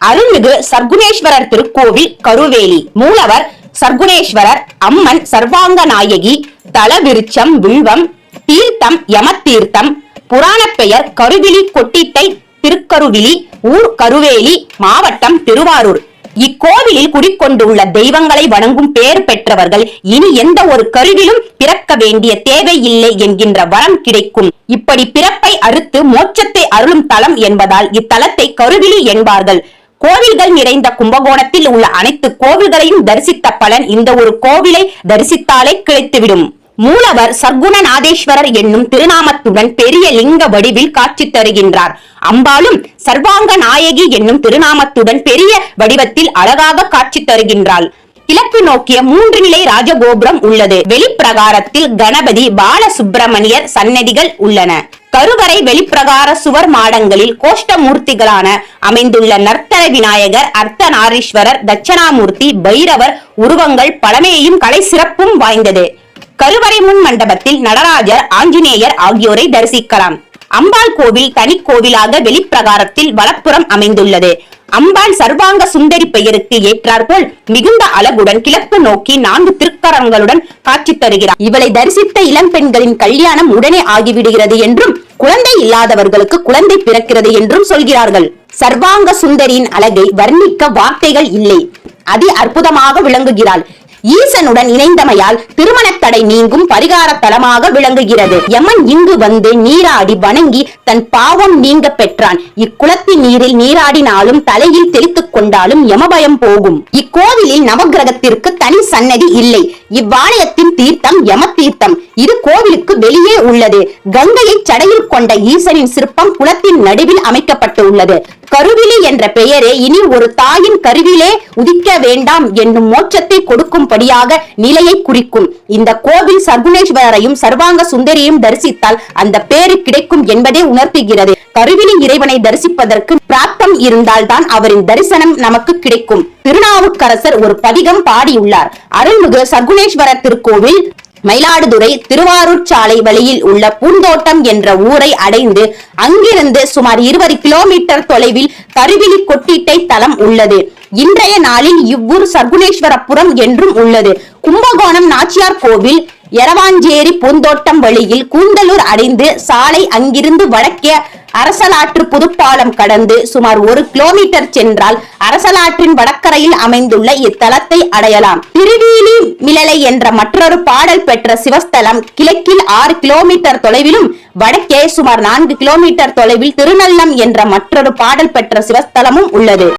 அருள்மிகு சர்க்குணேஸ்வரர் திருக்கோவில் கருவேலி. மூலவர் சர்க்குணேஸ்வரர் அம்மன் சர்வாங்க நாயகி தலவிருச்சம் வில்வம் தீர்த்தம் யம தீர்த்தம் புராண பெயர் கருவிழி கொட்டிட்டை திருக்கருவிழி ஊர் கருவேலி மாவட்டம் திருவாரூர். இக்கோவிலில் குடிக்கொண்டுள்ள தெய்வங்களை வணங்கும் பெயர் பெற்றவர்கள் இனி எந்த ஒரு கருவிலும் பிறக்க வேண்டிய தேவை இல்லை என்கின்ற வரம் கிடைக்கும். இப்படி பிறப்பை அறுத்து மோட்சத்தை அருளும் தலம் என்பதால் இத்தலத்தை கருவிலி என்பார்கள். கோவில்கள் நிறைந்த கும்பகோணத்தில் உள்ள அனைத்து கோவில்களையும் தரிசித்த பலன் இந்த ஒரு கோவிலை தரிசித்தாலே கிடைத்துவிடும் மூலவர் சர்க்குணநாதேஸ்வரர் என்னும் திருநாமத்துடன் பெரிய லிங்க வடிவில் காட்சி தருகின்றார். அம்பாலும் சர்வாங்க நாயகி என்னும் திருநாமத்துடன் பெரிய வடிவத்தில் அழகாக காட்சி தருகின்றாள். கிழக்கு நோக்கிய மூன்று நிலை ராஜகோபுரம் உள்ளது. வெளிப்பிரகாரத்தில் கணபதி பாலசுப்பிரமணியர் சன்னதிகள் உள்ளன. கருவறை வெளிப்பிரகார சுவர் மாடங்களில் கோஷ்டமூர்த்திகளான அமைந்துள்ள நர்த்தன விநாயகர் அர்த்தநாரீஸ்வரர் தட்சணாமூர்த்தி பைரவர் உருவங்கள் பழமையையும் கலை சிறப்பும் வாய்ந்தது. கருவறை முன் மண்டபத்தில் நடராஜர் ஆஞ்சநேயர் ஆகியோரை தரிசிக்கலாம். அம்பாள் கோவில் தனி கோவிலாக வெளிப்பிரகாரத்தில் வலப்புறம் அமைந்துள்ளது. அம்பாள் சர்வாங்க சுந்தரி பெயருக்கு ஏற்றாற்போல் மிகுந்த அழகுடன் கிழக்கு நோக்கி நான்கு திருக்கரங்களுடன் காட்சி தருகிறார். இவளை தரிசித்த இளம் பெண்களின் கல்யாணம் உடனே ஆகிவிடுகிறது என்றும் குழந்தை இல்லாதவர்களுக்கு குழந்தை பிறக்கிறது என்றும் சொல்கிறார்கள். சர்வாங்க சுந்தரியின் அழகை வர்ணிக்க வார்த்தைகள் இல்லை. அதி அற்புதமாக விளங்குகிறாள். ஈசனுடன் இணைந்தமையால் திருமண தடை நீங்கும் பரிகார தலமாக விளங்குகிறது. யமன் இங்கு வந்து நீராடி வணங்கி தன் பாவம் நீங்க பெற்றான். இக்குளத்தின் நீரில் நீராடினாலும் தலையில் தெளித்துக் கொண்டாலும் யமபயம் போகும். இக்கோவிலில் நவகிரகத்திற்கு தனி சன்னதி இல்லை. இவ்வாலயத்தின் தீர்த்தம் யம தீர்த்தம் இது கோவிலுக்கு வெளியே உள்ளது. கங்கையை சடையில் கொண்ட ஈசனின் சிற்பம் குளத்தின் நடுவில் அமைக்கப்பட்டு உள்ளது கருவிலி என்ற பெயரே இனி ஒரு தாயின் கருவிலே உதிக்க வேண்டாம் என்னும் மோட்சத்தை கொடுக்கும்படியாக நிலையை குறிக்கும். இந்த கோவில் சர்க்குணேஸ்வரரையும் சர்வாங்க சுந்தரியையும் தரிசித்தால் அந்த பேரு கிடைக்கும் என்பதை உணர்த்துகிறது. கருவிலி இறைவனை தரிசிப்பதற்கு பிராப்தம் இருந்தால்தான் அவரின் தரிசனம் நமக்கு கிடைக்கும். திருநாவுக்கரசர் ஒரு பதிகம் பாடியுள்ளார். அருள்மிகு சர்க்குணேஸ்வரர் திருக்கோவில் மயிலாடுதுறை திருவாரூர் சாலை வழியில் உள்ள பூந்தோட்டம் என்ற ஊரை அடைந்து அங்கிருந்து சுமார் இருபது கிலோமீட்டர் தொலைவில் கருவிலி கொட்டிட்டை தலம் உள்ளது. இன்றைய நாளில் இவ்வூர் சர்க்குணேஸ்வரபுரம் என்றும் உள்ளது. கும்பகோணம் நாச்சியார் கோவில் எரவாஞ்சேரி பூந்தோட்டம் வழியில் கூந்தலூர் அடைந்து சாலை அங்கிருந்து வடக்கே அரசலாற்று புதுப்பாலம் கடந்து சுமார் ஒரு கிலோமீட்டர் சென்றால் அரசலாற்றின் வடக்கரையில் அமைந்துள்ள இத்தலத்தை அடையலாம். திருவீலி மிளலை என்ற மற்றொரு பாடல் பெற்ற சிவஸ்தலம் கிழக்கில் ஆறு கிலோமீட்டர் தொலைவிலும் வடக்கே சுமார் நான்கு கிலோமீட்டர் தொலைவில் திருநல்லம் என்ற மற்றொரு பாடல் பெற்ற சிவஸ்தலமும் உள்ளது.